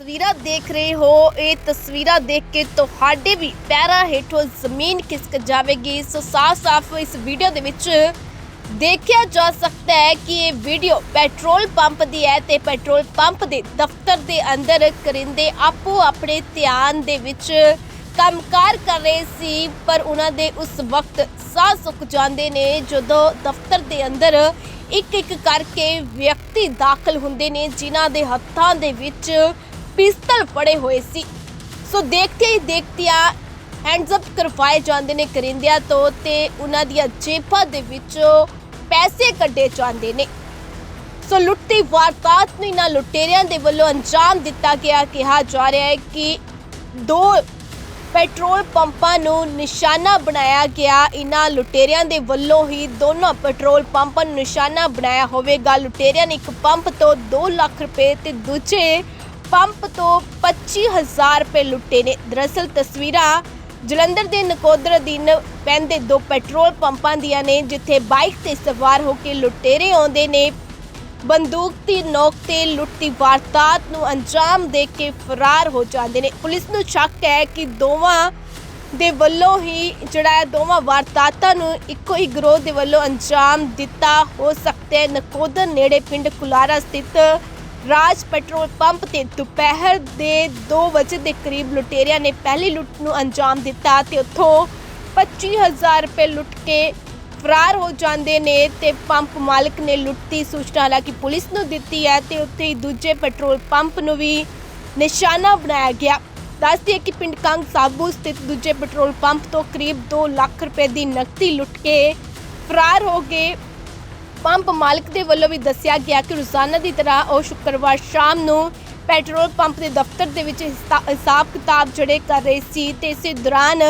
ਤਸਵੀਰਾਂ ਦੇਖ ਰਹੇ ਹੋ, ਇਹ ਤਸਵੀਰਾਂ ਦੇਖ ਕੇ ਤੁਹਾਡੇ ਵੀ ਪੈਰਾਂ ਹੇਠੋਂ ਜ਼ਮੀਨ ਖਿਸਕ ਜਾਵੇਗੀ। ਸੋ ਸਾਫ਼-ਸਾਫ਼ ਇਸ ਵੀਡੀਓ ਦੇ ਵਿੱਚ ਦੇਖਿਆ ਜਾ ਸਕਦਾ ਹੈ ਕਿ ਇਹ ਵੀਡੀਓ ਪੈਟਰੋਲ ਪੰਪ ਦੀ ਹੈ ਤੇ ਪੈਟਰੋਲ ਪੰਪ ਦੇ ਦਫ਼ਤਰ ਦੇ ਅੰਦਰ ਕਰਿੰਦੇ ਆਪੋ ਆਪਣੇ ਧਿਆਨ ਦੇ ਵਿੱਚ ਕੰਮਕਾਰ ਕਰ ਰਹੇ ਸੀ, ਪਰ ਉਹਨਾਂ ਦੇ ਉਸ ਵਕਤ ਸਾਹ ਸੁੱਕ ਜਾਂਦੇ ਨੇ, ਜਦੋਂ ਦਫ਼ਤਰ ਦੇ ਅੰਦਰ ਇੱਕ ਇੱਕ ਕਰਕੇ ਵਿਅਕਤੀ ਦਾਖਲ ਹੁੰਦੇ ਨੇ, ਜਿਨ੍ਹਾਂ ਦੇ ਹੱਥਾਂ ਦੇ ਵਿੱਚ ਪਿਸਤਲ ਫੜੇ ਹੋਏ ਸੀ। ਸੋ ਦੇਖਤੇ ਹੀ ਦੇਖਤਿਆਂ ਹੈਂਡਸ ਅਪ ਕਰਵਾਏ ਜਾਂਦੇ ਨੇ ਕਰਿੰਦਿਆਂ ਤੋਂ ਤੇ ਉਹਨਾਂ ਦੀਆਂ ਜੇਬਾਂ ਦੇ ਵਿੱਚੋਂ ਪੈਸੇ ਕੱਢੇ ਜਾਂਦੇ ਨੇ। ਸੋ ਲੁੱਟੀ ਵਾਰਦਾਤ ਨੂੰ ਇਹਨਾਂ ਲੁਟੇਰਿਆਂ ਦੇ ਵੱਲੋਂ ਅੰਜਾਮ ਦਿੱਤਾ ਗਿਆ, ਕਿਹਾ ਜਾ ਰਿਹਾ ਹੈ ਕਿ ਦੋ ਪੈਟਰੋਲ ਪੰਪਾਂ ਨੂੰ ਨਿਸ਼ਾਨਾ ਬਣਾਇਆ ਗਿਆ। ਇਹਨਾਂ ਲੁਟੇਰਿਆਂ ਦੇ ਵੱਲੋਂ ਹੀ ਦੋਨੋਂ ਪੈਟਰੋਲ ਪੰਪਾਂ ਨੂੰ ਨਿਸ਼ਾਨਾ ਬਣਾਇਆ ਹੋਵੇਗਾ। ਲੁਟੇਰਿਆਂ ਨੇ ਇੱਕ ਪੰਪ ਤੋਂ 2 ਲੱਖ ਰੁਪਏ ਤੇ ਦੂਜੇ ਪੰਪ ਤੋਂ 25000 ਰੁਪਏ ਲੁੱਟੇ ਨੇ। ਦਰਅਸਲ ਤਸਵੀਰਾਂ ਜਲੰਧਰ ਦੇ ਨਕੋਦਰ ਅਧੀਨ ਪੈਂਦੇ ਦੋ ਪੈਟਰੋਲ ਪੰਪਾਂ ਦੀਆਂ ਨੇ, ਜਿੱਥੇ ਬਾਈਕ ਤੇ ਸਵਾਰ ਹੋ ਕੇ ਲੁਟੇਰੇ ਆਉਂਦੇ ਨੇ। ਬੰਦੂਕ ਦੀ ਨੋਕ ਤੇ ਲੁੱਟ ਦੀ ਵਾਰਦਾਤ ਨੂੰ ਅੰਜਾਮ ਦੇ ਕੇ ਫਰਾਰ ਹੋ ਜਾਂਦੇ ਨੇ। ਪੁਲਿਸ ਨੂੰ ਸ਼ੱਕ ਹੈ ਕਿ ਦੋਵਾਂ ਦੇ ਵੱਲੋਂ ਹੀ ਜਿਹੜਾ ਹੈ, ਦੋਵਾਂ ਵਾਰਦਾਤਾਂ ਨੂੰ ਇੱਕੋ ਹੀ ਗਰੋਹ ਦੇ ਵੱਲੋਂ ਅੰਜਾਮ ਦਿੱਤਾ ਹੋ ਸਕਦਾ ਹੈ। ਨਕੋਦਰ ਨੇੜੇ ਪਿੰਡ ਕੁਲਾਰਾ ਸਥਿਤ ਰਾਜ ਪੈਟਰੋਲ ਪੰਪ ਤੇ ਦੁਪਹਿਰ ਦੇ 2 ਵਜੇ ਦੇ ਕਰੀਬ ਲੁਟੇਰਿਆਂ ਨੇ ਪਹਿਲੀ ਲੁੱਟ ਨੂੰ ਅੰਜਾਮ ਦਿੱਤਾ ਤੇ ਉੱਥੋਂ 25000 ਰੁਪਏ ਲੁੱਟ ਕੇ ਫਰਾਰ ਹੋ ਜਾਂਦੇ ਨੇ ਤੇ ਪੰਪ ਮਾਲਕ ਨੇ ਲੁੱਟ ਦੀ ਸੂਚਨਾ ਹਾਲਾਂਕਿ ਪੁਲਿਸ ਨੂੰ ਦਿੱਤੀ ਹੈ ਤੇ ਉੱਥੇ ਹੀ ਦੂਜੇ ਪੈਟਰੋਲ ਪੰਪ ਨੂੰ ਵੀ ਨਿਸ਼ਾਨਾ ਬਣਾਇਆ ਗਿਆ। ਦੱਸਦੀ ਹੈ ਕਿ ਪਿੰਡ ਕੰਗ ਸਾਬੂ ਸਥਿਤ ਦੂਜੇ ਪੈਟਰੋਲ ਪੰਪ ਤੋਂ ਕਰੀਬ 2 ਲੱਖ ਰੁਪਏ ਦੀ ਨਕਦੀ ਲੁੱਟ ਕੇ ਫਰਾਰ ਹੋ ਗਏ। ਪੰਪ ਮਾਲਕ ਦੇ ਵੱਲੋਂ ਵੀ ਦੱਸਿਆ ਗਿਆ ਕਿ ਰੋਜ਼ਾਨਾ ਦੀ ਤਰ੍ਹਾਂ ਉਹ ਸ਼ੁੱਕਰਵਾਰ ਸ਼ਾਮ ਨੂੰ ਪੈਟਰੋਲ ਪੰਪ ਦੇ ਦਫ਼ਤਰ ਦੇ ਵਿੱਚ ਹਿਸਾਬ ਕਿਤਾਬ ਜਿਹੜੇ ਕਰ ਰਹੇ ਸੀ ਤੇ ਇਸੇ ਦੌਰਾਨ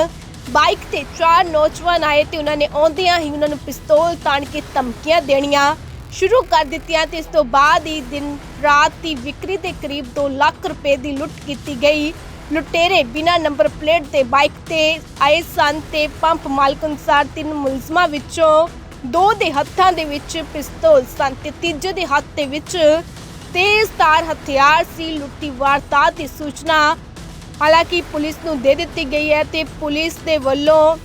ਬਾਈਕ ਤੇ ਚਾਰ ਨੌਜਵਾਨ ਆਏ ਤੇ ਉਹਨਾਂ ਨੇ ਆਉਂਦਿਆਂ ਹੀ ਉਹਨਾਂ ਨੂੰ ਪਿਸਤੌਲ ਤਾਣ ਕੇ ਧਮਕੀਆਂ ਦੇਣੀਆਂ ਸ਼ੁਰੂ ਕਰ ਦਿੱਤੀਆਂ ਤੇ ਇਸ ਤੋਂ ਬਾਅਦ ਹੀ ਦਿਨ ਰਾਤ ਦੀ ਵਿਕਰੀ ਦੇ ਕਰੀਬ 2 ਲੱਖ ਰੁਪਏ ਦੀ ਲੁੱਟ ਕੀਤੀ ਗਈ। ਲੁਟੇਰੇ ਬਿਨਾਂ ਨੰਬਰ ਪਲੇਟ ਦੇ ਬਾਈਕ ਤੇ ਆਏ ਸਨ ਤੇ ਪੰਪ ਮਾਲਕ ਅਨੁਸਾਰ ਤਿੰਨ ਮੁਲਜ਼ਮਾਂ ਵਿੱਚੋਂ ਦੋ ਦੇ ਹੱਥਾਂ ਦੇ ਵਿੱਚ ਪਿਸਤੌਲ ਸਨ ਤੇ ਤੀਜੇ ਦੇ ਹੱਥ ਦੇ ਵਿੱਚ ਤੇਜ਼ ਤਾਰ ਹਥਿਆਰ ਸੀ ਲੁੱਟੀ ਵਾਰਦਾਤ ਦੀ ਸੂਚਨਾ। ਹਾਲਾਂਕਿ ਪੁਲਿਸ ਨੂੰ ਦੇ ਦਿੱਤੀ ਗਈ ਹੈ ਤੇ ਪੁਲਿਸ ਦੇ ਵੱਲੋਂ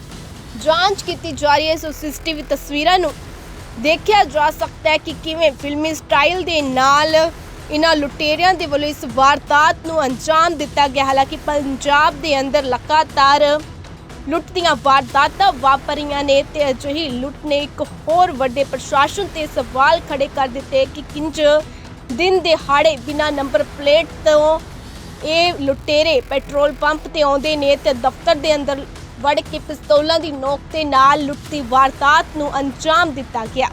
ਜਾਂਚ ਕੀਤੀ ਜਾ ਰਹੀ ਹੈ। ਸੋ ਸੀਸੀਟੀਵੀ ਤਸਵੀਰਾਂ ਨੂੰ ਦੇਖਿਆ ਜਾ ਸਕਦਾ ਹੈ ਕਿ ਕਿਵੇਂ ਫਿਲਮੀ ਸਟਾਈਲ ਦੇ ਨਾਲ ਇਹਨਾਂ ਲੁਟੇਰਿਆਂ ਦੇ ਵੱਲੋਂ ਇਸ ਵਾਰਦਾਤ ਨੂੰ ਅੰਜਾਮ ਦਿੱਤਾ ਗਿਆ। ਹਾਲਾਂਕਿ ਪੰਜਾਬ ਦੇ ਅੰਦਰ ਲਗਾਤਾਰ ਲੁੱਟ ਦੀਆਂ ਵਾਰਦਾਤਾਂ ਵਾਪਰੀਆਂ ਨੇ ਤੇ ਅਜਿਹੀ ਲੁੱਟ ਨੇ ਇੱਕ ਹੋਰ ਵੱਡੇ ਪ੍ਰਸ਼ਾਸਨ ਤੇ ਸਵਾਲ ਖੜੇ ਕਰ ਦਿੱਤੇ ਕਿ ਕਿੰਜ ਦਿਨ ਦਿਹਾੜੇ ਬਿਨਾਂ ਨੰਬਰ ਪਲੇਟ ਤੋਂ ਇਹ ਲੁਟੇਰੇ ਪੈਟਰੋਲ ਪੰਪ ਤੇ ਆਉਂਦੇ ਨੇ ਤੇ ਦਫ਼ਤਰ ਦੇ ਅੰਦਰ ਵੜ ਕੇ ਪਿਸਤੌਲਾਂ ਦੀ ਨੋਕ ਤੇ ਨਾਲ ਲੁੱਟ ਦੀ ਵਾਰਦਾਤ ਨੂੰ ਅੰਜਾਮ ਦਿੱਤਾ ਗਿਆ।